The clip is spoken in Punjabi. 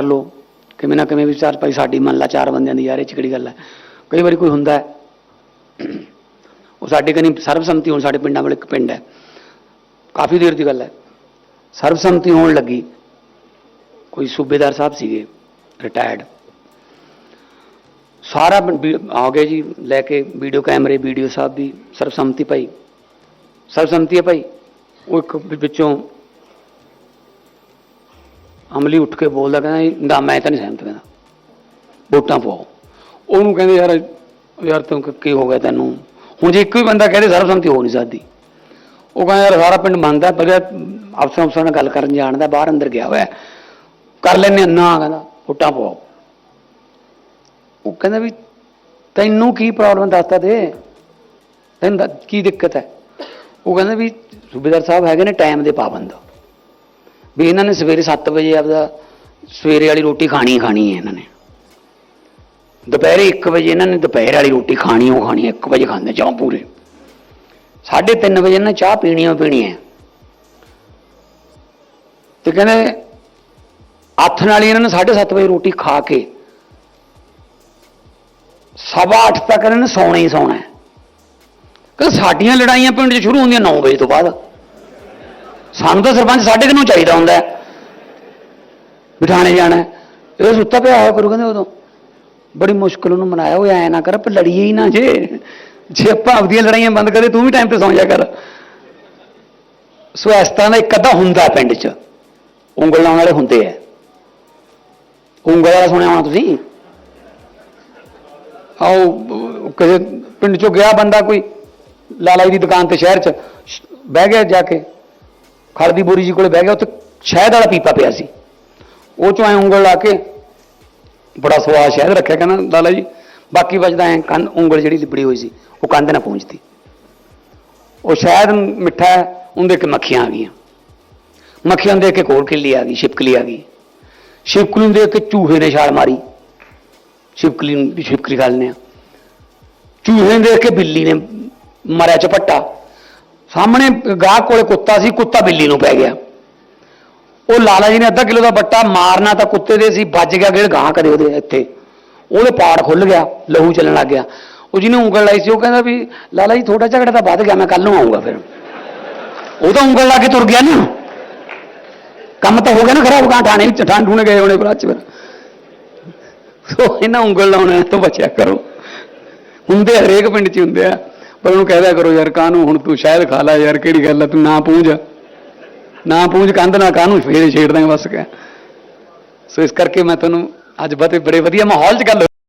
ਕਰ ਲੋ ਕਿਵੇਂ ਨਾ ਕਿਵੇਂ ਵੀ ਚਾਰ ਭਾਈ, ਸਾਡੀ ਮੰਨ ਲਾ ਚਾਰ ਬੰਦਿਆਂ ਦੀ ਯਾਰ, ਇਹ 'ਚ ਕਿਹੜੀ ਗੱਲ ਹੈ? ਕਈ ਵਾਰੀ ਕੋਈ ਹੁੰਦਾ ਹੈ। ਉਹ ਸਾਡੇ ਕਨੀ ਸਰਬਸੰਮਤੀ ਹੋਣ, ਸਾਡੇ ਪਿੰਡਾਂ ਵਾਲੇ ਇੱਕ ਪਿੰਡ ਹੈ। ਕਾਫੀ ਦੇਰ ਦੀ ਗੱਲ ਹੈ। ਸਰਬਸੰਮਤੀ ਹੋਣ ਲੱਗੀ। ਕੋਈ ਸੂਬੇਦਾਰ ਸਾਹਿਬ ਸੀਗੇ ਰਿਟਾਇਰਡ ਸਾਰਾ ਆ ਗਏ ਜੀ, ਲੈ ਕੇ ਵੀਡੀਓ ਕੈਮਰੇ ਵੀਡੀਓ ਸਾਹਿਬ ਦੀ ਸਰਬਸੰਮਤੀ ਭਾਈ। ਸਰਬਸੰਮਤੀ ਹੈ ਭਾਈ। ਉਹ ਇੱਕ ਵਿੱਚੋਂ ਅਮਲੀ ਉੱਠ ਕੇ ਬੋਲਦਾ ਕਹਿੰਦਾ ਨਾ, ਮੈਂ ਤਾਂ ਨਹੀਂ ਸਹਿਮਤ ਕਹਿੰਦਾ। ਵੋਟਾਂ ਪਾਓ ਉਹਨੂੰ ਕਹਿੰਦੇ ਯਾਰ ਯਾਰ ਤੂੰ ਕੀ ਹੋ ਗਿਆ ਤੈਨੂੰ? ਹੁਣ ਜੇ ਇੱਕੋ ਹੀ ਬੰਦਾ ਕਹਦੇ ਸਰਬਸੰਮਤੀ ਹੋ ਨਹੀਂ ਸਕਦੀ। ਉਹ ਕਹਿੰਦਾ ਯਾਰ, ਸਾਰਾ ਪਿੰਡ ਮੰਨਦਾ ਪਰ ਅਫਸਰ ਅਫਸਰ ਨਾਲ ਗੱਲ ਕਰਨ ਜਾਣਦਾ ਬਾਹਰ ਅੰਦਰ ਗਿਆ ਹੋਇਆ। ਕਰ ਲੈਨੇ ਨਾ ਕਹਿੰਦਾ, ਵੋਟਾਂ ਪਾਓ ਉਹ ਕਹਿੰਦਾ ਵੀ ਤੈਨੂੰ ਕੀ ਪ੍ਰੋਬਲਮ ਦੱਸਦਾ ਦੇ। ਤੈਨੂੰ ਦਾ- ਕੀ ਦਿੱਕਤ ਹੈ? ਉਹ ਕਹਿੰਦਾ ਵੀ ਸੂਬੇਦਾਰ ਸਾਹਿਬ ਹੈਗੇ ਨੇ, ਟਾਈਮ ਦੇ ਪਾਬੰਦ। ਵੀ ਇਹਨਾਂ ਨੇ ਸਵੇਰੇ 7 ਵਜੇ ਆਪਦਾ ਸਵੇਰੇ ਵਾਲੀ ਰੋਟੀ ਖਾਣੀ ਖਾਣੀ ਹੈ ਇਹਨਾਂ ਨੇ। ਦੁਪਹਿਰੇ 1 ਵਜੇ ਇਹਨਾਂ ਨੇ ਦੁਪਹਿਰ ਵਾਲੀ ਰੋਟੀ ਖਾਣੀ, ਉਹ ਖਾਣੀ 1 ਵਜੇ ਖਾਂਦੇ ਚਾਹ ਪੂਰੇ। 3:30 ਵਜੇ ਇਹਨਾਂ ਨੇ ਚਾਹ ਪੀਣੀ, ਉਹ ਪੀਣੀ ਹੈ। ਤੇ ਕਹਿੰਦੇ ਅੱਠ ਨਾਲ ਹੀ ਇਹਨਾਂ ਨੇ 7:30 ਵਜੇ ਰੋਟੀ ਖਾ ਕੇ ਸਵਾ ਅੱਠ ਤੱਕ ਇਹਨਾਂ ਨੇ ਸੌਣਾ ਹੀ ਸੌਣਾ ਹੈ। ਕਿ ਸਾਡੀਆਂ ਲੜਾਈਆਂ ਪਿੰਡ 'ਚ ਸ਼ੁਰੂ ਹੁੰਦੀਆਂ 9 ਵਜੇ ਤੋਂ ਬਾਅਦ। ਸਾਨੂੰ ਤਾਂ ਸਰਪੰਚ ਸਾਢੇ ਕੁ ਚਾਹੀਦਾ ਹੁੰਦਾ ਬਿਠਾਣੇ ਜਾਣਾ ਇਹ ਸੁੱਤਾ ਪਿਆ ਹੋਇਆ ਕਰੂ, ਕਹਿੰਦੇ ਉਦੋਂ। ਬੜੀ ਮੁਸ਼ਕਲ ਉਹਨੂੰ ਮਨਾਇਆ ਉਹ ਐ ਨਾ ਕਰ ਪਰ ਲੜੀਏ ਹੀ ਨਾ ਜੇ। ਜੇ ਆਪਾਂ ਆਪਦੀਆਂ ਲੜਾਈਆਂ ਬੰਦ ਕਰੇ, ਤੂੰ ਵੀ ਟਾਈਮ ਤੇ ਸੌਂ ਜਾ ਕਰ। ਸੋ ਇਸ ਤਰ੍ਹਾਂ ਦਾ ਇੱਕ ਅੱਧਾ ਹੁੰਦਾ ਪਿੰਡ 'ਚ। ਉਂਗਲ ਲਾਉਣ ਵਾਲੇ ਹੁੰਦੇ ਆ ਉਂਗਲ ਵਾਲਾ ਸੁਣਿਆ ਹੋਣਾ ਤੁਸੀਂ? ਆਓ, ਕਿਸੇ ਪਿੰਡ ਚੋਂ ਗਿਆ ਬੰਦਾ ਕੋਈ ਲਾਲਾ ਜੀ ਦੀ ਦੁਕਾਨ ਤੇ ਸ਼ਹਿਰ 'ਚ, ਬਹਿ ਗਿਆ ਜਾ ਕੇ। ਖਲ ਦੀ ਬੋਰੀ ਜੀ ਕੋਲੇ ਬਹਿ ਗਿਆ ਉੱਥੇ ਸ਼ਹਿਦ ਵਾਲਾ ਪੀਪਾ ਪਿਆ ਸੀ। ਉਹ ਚੋਂ ਐ ਉਂਗਲ ਲਾ ਕੇ ਬੜਾ ਸਵਾਦ ਸ਼ਹਿਦ ਰੱਖਿਆ ਕਹਿੰਦਾ ਲਾਲਾ ਜੀ ਬਾਕੀ ਬਚਦਾ ਐ ਕੰਨ ਉਂਗਲ ਜਿਹੜੀ ਲਿਬੜੀ ਹੋਈ ਸੀ ਉਹ ਕੰਧ ਨਾ ਪਹੁੰਚਦੀ ਉਹ ਸ਼ਹਿਦ ਮਿੱਠਾ ਹੈ, ਉਹਨੂੰ ਦੇਖ ਮੱਖੀਆਂ ਆ ਗਈਆਂ। ਮੱਖੀਆਂ ਦੇ ਦੇਖ ਕੇ ਕੋਲ ਕਿੱਲੀ ਆ ਗਈ ਛਿਪਕਲੀ ਆ ਗਈ। ਛਿਪਕਲੀ ਨੂੰ ਕੇ ਚੂਹੇ ਨੇ ਛਾਲ ਮਾਰੀ। ਛਿਪਕਲੀ ਨੂੰ ਵੀ ਛਿਪਕਲੀ ਖਾ ਲੈਂਦੇ ਆ। ਚੂਹੇ ਨੂੰ ਦੇਖ ਕੇ ਬਿੱਲੀ ਨੇ ਮਾਰਿਆ ਝਪੱਟਾ ਸਾਹਮਣੇ ਗਾਹ ਕੋਲੇ ਕੁੱਤਾ ਸੀ, ਕੁੱਤਾ ਬਿੱਲੀ ਨੂੰ ਪੈ ਗਿਆ। ਉਹ ਲਾਲਾ ਜੀ ਨੇ ਅੱਧਾ ਕਿਲੋ ਦਾ ਬੱਟਾ ਮਾਰਨਾ ਤਾਂ ਕੁੱਤੇ ਦੇ ਸੀ, ਵੱਜ ਗਿਆ ਗੇੜ ਗਾਂ ਕਰੇ ਉਹਦੇ ਇੱਥੇ। ਉਹਦੇ ਪਾੜ ਖੁੱਲ ਗਿਆ, ਲਹੂ ਚੱਲਣ ਲੱਗ ਗਿਆ। ਉਹ ਜਿਹਨੇ ਉਂਗਲ ਲਾਈ ਸੀ, ਉਹ ਕਹਿੰਦਾ ਵੀ, ਲਾਲਾ ਜੀ ਥੋੜਾ ਝਗੜਾ ਤਾਂ ਵੱਧ ਗਿਆ, ਮੈਂ ਕੱਲ ਨੂੰ ਆਉਂਗਾ ਫਿਰ। ਉਹ ਤਾਂ ਉਂਗਲ ਲਾ ਕੇ ਤੁਰ ਗਿਆ ਨਾ। ਕੰਮ ਤਾਂ ਹੋ ਗਿਆ ਨਾ ਖਰਾਬ ਗਾਂ ਠਾਣੇ ਵਿੱਚ, ਠਾਣ ਠੂਣੇ ਗਏ ਹੋਣੇ ਬਾਅਦ ਚ ਫਿਰ। ਸੋ ਇਹਨਾਂ ਉਂਗਲ ਲਾਉਣਾ ਤੋਂ ਬਚਿਆ ਕਰੋ। ਹੁੰਦੇ ਹਰੇਕ ਪਿੰਡ 'ਚ ਹੁੰਦੇ ਆ। ਪਰ ਉਹਨੂੰ ਕਹਿ ਦਿਆ ਕਰੋ ਯਾਰ ਕਾਹਨੂੰ, ਹੁਣ ਤੂੰ ਸ਼ਾਇਦ ਖਾ ਲੈ ਯਾਰ, ਕਿਹੜੀ ਗੱਲ ਆ, ਤੂੰ ਨਾ ਪੂੰਝ। ਨਾ ਪੂੰਝ ਕੰਧ, ਨਾ ਕਾਹਨੂੰ ਫੇਰ ਛੇੜ ਦਾਂਗੇ ਬਸ ਕਹਿ। ਸੋ ਇਸ ਕਰਕੇ ਮੈਂ ਤੁਹਾਨੂੰ ਅੱਜ ਬਤੇ ਬੜੇ ਵਧੀਆ ਮਾਹੌਲ 'ਚ ਗੱਲ